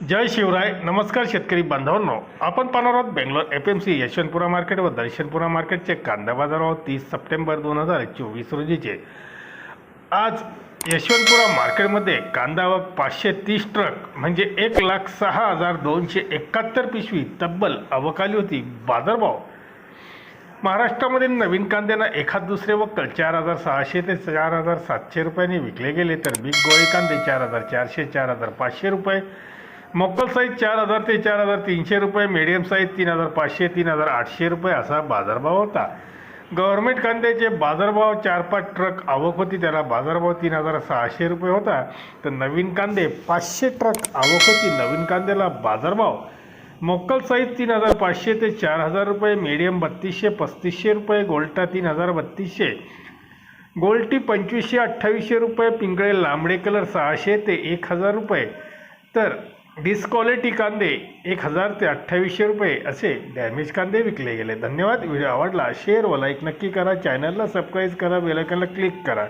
जय शिवराय नमस्कार शेतकरी बांधवांनो. आपण पाहणार आहोत Bangalore F M C Yeshwanthpura market व दर्शनपुरा मार्केटचे कांदा बाजारावर तीस सप्टेंबर दोन हजार चोवीस रोजीचे. आज यशवंतपुरा मार्केटमध्ये कांदा व पाचशे तीस ट्रक म्हणजे एक लाख सहा हजार दोनशे एकाहत्तर पिशवी तब्बल अवकाली होती. बाजारभाव महाराष्ट्रामध्ये नवीन कांद्यांना एखाद दुसरे वक्कल चार हजार सहाशे ते चार हजार सातशे रुपयांनी विकले गेले तर बिग गोळी कांदे चार हजार चारशे चार हजार पाचशे रुपये. मोकल साईज चार हजार ते चार हजार तीनशे रुपये मीडियम साईज तीन हजार पाचशे तीन हजार आठशे रुपये असा बाजारभाव होता. गव्हर्मेंट कांद्याचे बाजारभाव चार पाच ट्रक आवक होती त्याला बाजारभाव तीन हजार सहाशे रुपये होता. तर नवीन कांदे पाचशे ट्रक आवक होती नवीन कांद्याला बाजारभाव. मोक्कल साईज तीन हजार पाचशे ते चार हजार रुपये मीडियम बत्तीसशे पस्तीसशे रुपये गोल्टा तीन हजार बत्तीसशे. गोल्टी पंचवीसशे अठ्ठावीसशे रुपये पिंगळे लांबडे कलर सहाशे ते एक हजार रुपये. तर डिस्क्वालिटी कांदे एक हजार ते अठ्ठावीसशे रुपये असे डॅमेज कांदे विकले गेले. धन्यवाद. व्हिडिओ आवडला शेअर व लाईक नक्की करा. चॅनलला सबस्क्राईब करा बेलायकनला क्लिक करा.